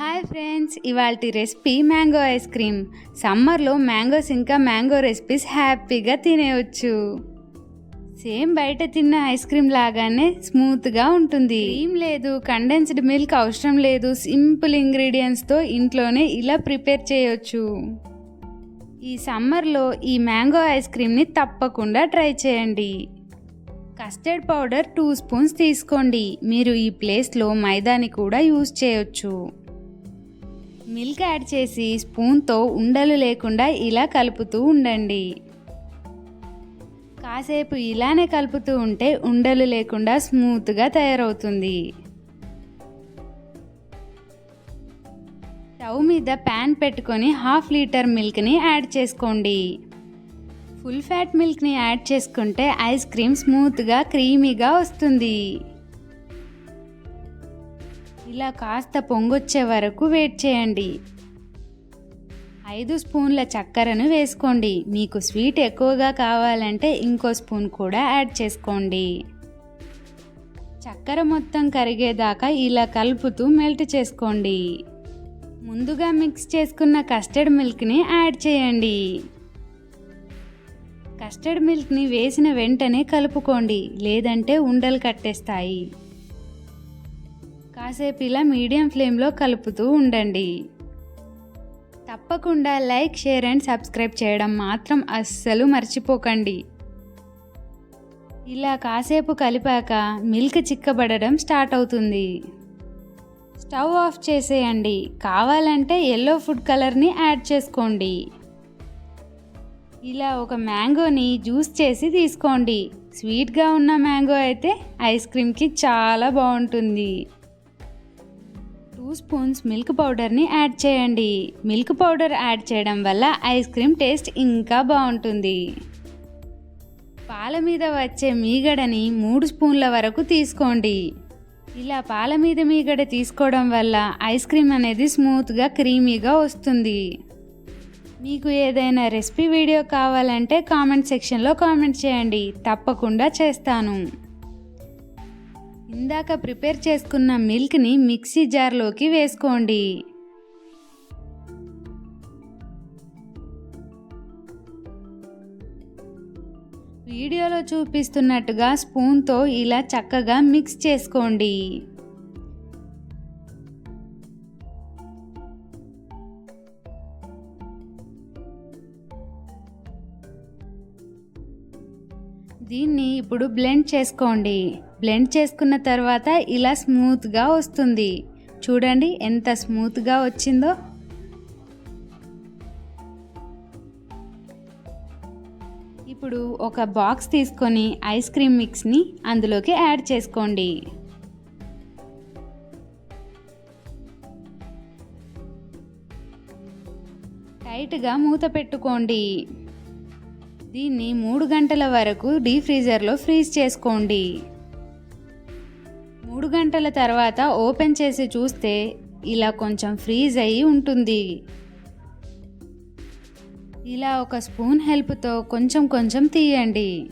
Hi friends ఇవాళ recipe mango ice cream. సమ్మర్లో mangoes ఇంకా మ్యాంగో రెసిపీస్ హ్యాపీగా తినేయచ్చు. సేమ్ బయట తిన్న ఐస్ క్రీమ్ లాగానే స్మూత్గా ఉంటుంది. ఏం లేదు కండెన్స్డ్ మిల్క్ అవసరం లేదు. సింపుల్ ఇంగ్రీడియంట్స్తో ఇంట్లోనే ఇలా ప్రిపేర్ చేయొచ్చు. ఈ సమ్మర్లో ఈ మ్యాంగో ఐస్ క్రీమ్ని తప్పకుండా ట్రై చేయండి. కస్టర్డ్ పౌడర్ టూ స్పూన్స్ తీసుకోండి. మీరు ఈ ప్లేస్లో మైదాని కూడా యూజ్ చేయొచ్చు. మిల్క్ యాడ్ చేసి స్పూన్తో ఉండలు లేకుండా ఇలా కలుపుతూ ఉండండి. కాసేపు ఇలానే కలుపుతూ ఉంటే ఉండలు లేకుండా స్మూత్గా తయారవుతుంది. స్టవ్ మీద ప్యాన్ పెట్టుకొని హాఫ్ లీటర్ మిల్క్ని యాడ్ చేసుకోండి. ఫుల్ ఫ్యాట్ మిల్క్ని యాడ్ చేసుకుంటే ఐస్ క్రీమ్ స్మూత్గా క్రీమీగా వస్తుంది. ఇలా కాస్త పొంగొచ్చే వరకు వెయిట్ చేయండి. ఐదు స్పూన్ల చక్కెరను వేసుకోండి. మీకు స్వీట్ ఎక్కువగా కావాలంటే ఇంకో స్పూన్ కూడా యాడ్ చేసుకోండి. చక్కెర మొత్తం కరిగేదాకా ఇలా కలుపుతూ మెల్ట్ చేసుకోండి. ముందుగా మిక్స్ చేసుకున్న కస్టర్డ్ మిల్క్ని యాడ్ చేయండి. కస్టర్డ్ మిల్క్ని వేసిన వెంటనే కలుపుకోండి. లేదంటే ఉండలు కట్టేస్తాయి. కాసేపు ఇలా మీడియం ఫ్లేమ్లో కలుపుతూ ఉండండి. తప్పకుండా లైక్ షేర్ అండ్ సబ్స్క్రైబ్ చేయడం మాత్రం అస్సలు మర్చిపోకండి. ఇలా కాసేపు కలిపాక మిల్క్ చిక్కబడడం స్టార్ట్ అవుతుంది. స్టవ్ ఆఫ్ చేసేయండి. కావాలంటే ఎల్లో ఫుడ్ కలర్ని యాడ్ చేసుకోండి. ఇలా ఒక మ్యాంగోని జ్యూస్ చేసి తీసుకోండి. స్వీట్గా ఉన్న మ్యాంగో అయితే ఐస్ క్రీమ్కి చాలా బాగుంటుంది. స్పూన్స్ మిల్క్ పౌడర్ని యాడ్ చేయండి. మిల్క్ పౌడర్ యాడ్ చేయడం వల్ల ఐస్ క్రీమ్ టేస్ట్ ఇంకా బాగుంటుంది. పాల మీద వచ్చే మీగడని మూడు స్పూన్ల వరకు తీసుకోండి. ఇలా పాల మీద మీగడ తీసుకోవడం వల్ల ఐస్ క్రీమ్ అనేది స్మూత్గా క్రీమీగా వస్తుంది. మీకు ఏదైనా రెసిపీ వీడియో కావాలంటే కామెంట్ సెక్షన్లో కామెంట్ చేయండి. తప్పకుండా చేస్తాను. ఇందాక ప్రిపేర్ చేసుకున్న మిల్క్ని మిక్సీ జార్లోకి వేసుకోండి. వీడియోలో చూపిస్తున్నట్టుగా స్పూన్తో ఇలా చక్కగా మిక్స్ చేసుకోండి. దీన్ని ఇప్పుడు బ్లెండ్ చేసుకోండి. బ్లెండ్ చేసుకున్న తర్వాత ఇలా స్మూత్గా వస్తుంది. చూడండి ఎంత స్మూత్గా వచ్చిందో. ఇప్పుడు ఒక బాక్స్ తీసుకొని ఐస్ క్రీమ్ మిక్స్ని అందులోకి యాడ్ చేసుకోండి. టైట్గా మూత పెట్టుకోండి. దీన్ని మూడు గంటల వరకు డీ ఫ్రీజర్లో ఫ్రీజ్ చేసుకోండి. మూడు గంటల తర్వాత ఓపెన్ చేసి చూస్తే ఇలా కొంచెం ఫ్రీజ్ అయ్యి ఉంటుంది. ఇలా ఒక స్పూన్ హెల్ప్తో కొంచెం కొంచెం తీయండి.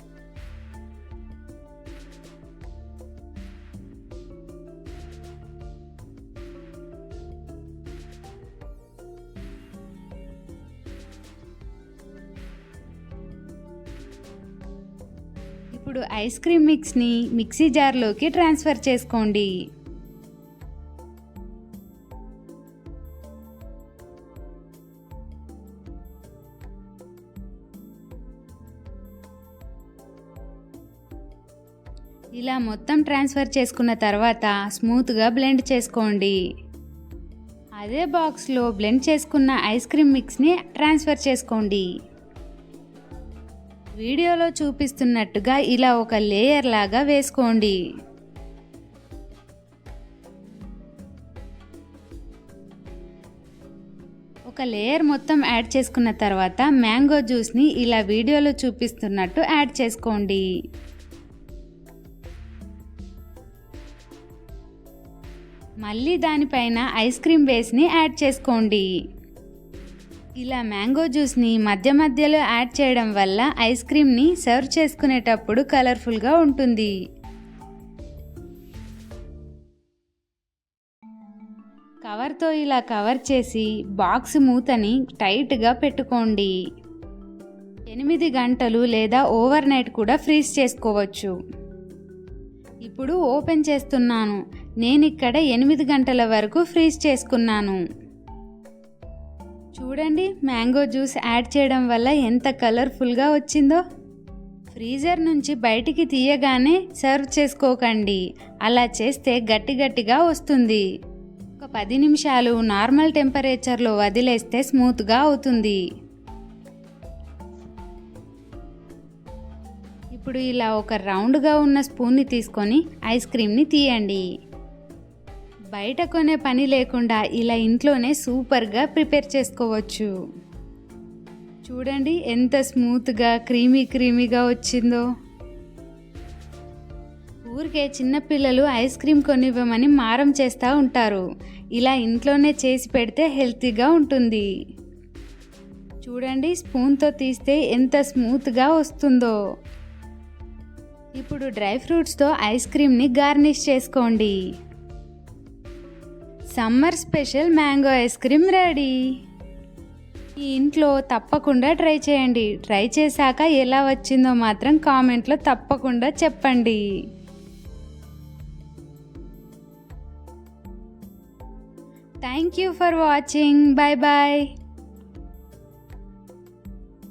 ఇప్పుడు ఐస్ క్రీమ్ మిక్స్ని మిక్సీ జార్లోకి ట్రాన్స్ఫర్ చేసుకోండి. ఇలా మొత్తం ట్రాన్స్ఫర్ చేసుకున్న తర్వాత స్మూత్గా బ్లెండ్ చేసుకోండి. అదే బాక్స్లో బ్లెండ్ చేసుకున్న ఐస్ క్రీమ్ మిక్స్ని ట్రాన్స్ఫర్ చేసుకోండి. వీడియోలో చూపిస్తున్నట్టుగా ఇలా ఒక లేయర్ లాగా వేసుకోండి. ఒక లేయర్ మొత్తం యాడ్ చేసుకున్న తర్వాత మ్యాంగో జ్యూస్ని ఇలా వీడియోలో చూపిస్తున్నట్టు యాడ్ చేసుకోండి. మళ్ళీ దానిపైన ఐస్ క్రీమ్ బేస్ని యాడ్ చేసుకోండి. ఇలా మ్యాంగో జ్యూస్ని మధ్య మధ్యలో యాడ్ చేయడం వల్ల ఐస్ క్రీమ్ని సర్వ్ చేసుకునేటప్పుడు కలర్ఫుల్గా ఉంటుంది. కవర్తో ఇలా కవర్ చేసి బాక్స్ మూతని టైట్గా పెట్టుకోండి. ఎనిమిది గంటలు లేదా ఓవర్ నైట్ కూడా ఫ్రీజ్ చేసుకోవచ్చు. ఇప్పుడు ఓపెన్ చేస్తున్నాను. నేను ఇక్కడ ఎనిమిది గంటల వరకు ఫ్రీజ్ చేసుకున్నాను. చూడండి మ్యాంగో జ్యూస్ యాడ్ చేయడం వల్ల ఎంత కలర్ఫుల్గా వచ్చిందో. ఫ్రీజర్ నుంచి బయటికి తీయగానే సర్వ్ చేసుకోకండి. అలా చేస్తే గట్టి గట్టిగా వస్తుంది. ఒక పది నిమిషాలు నార్మల్ టెంపరేచర్లో వదిలేస్తే స్మూత్గా అవుతుంది. ఇప్పుడు ఇలా ఒక రౌండ్గా ఉన్న స్పూన్ని తీసుకొని ఐస్ క్రీమ్ని తీయండి. బయట కొనే పని లేకుండా ఇలా ఇంట్లోనే సూపర్గా ప్రిపేర్ చేసుకోవచ్చు. చూడండి ఎంత స్మూత్గా క్రీమీ క్రీమీగా వచ్చిందో. ఊరికే చిన్నపిల్లలు ఐస్ క్రీమ్ కొనివ్వమని మారం చేస్తూ ఉంటారు. ఇలా ఇంట్లోనే చేసి పెడితే హెల్తీగా ఉంటుంది. చూడండి స్పూన్తో తీస్తే ఎంత స్మూత్గా వస్తుందో. ఇప్పుడు డ్రై ఫ్రూట్స్తో ఐస్ క్రీమ్ని గార్నిష్ చేసుకోండి. Summer special mango ice cream ready. ఈ ఇంట్లో తప్పకుండా ట్రై చేయండి. ట్రై చేశాక ఎలా వచ్చిందో మాత్రం కామెంట్లో తప్పకుండా చెప్పండి. Thank you for watching bye bye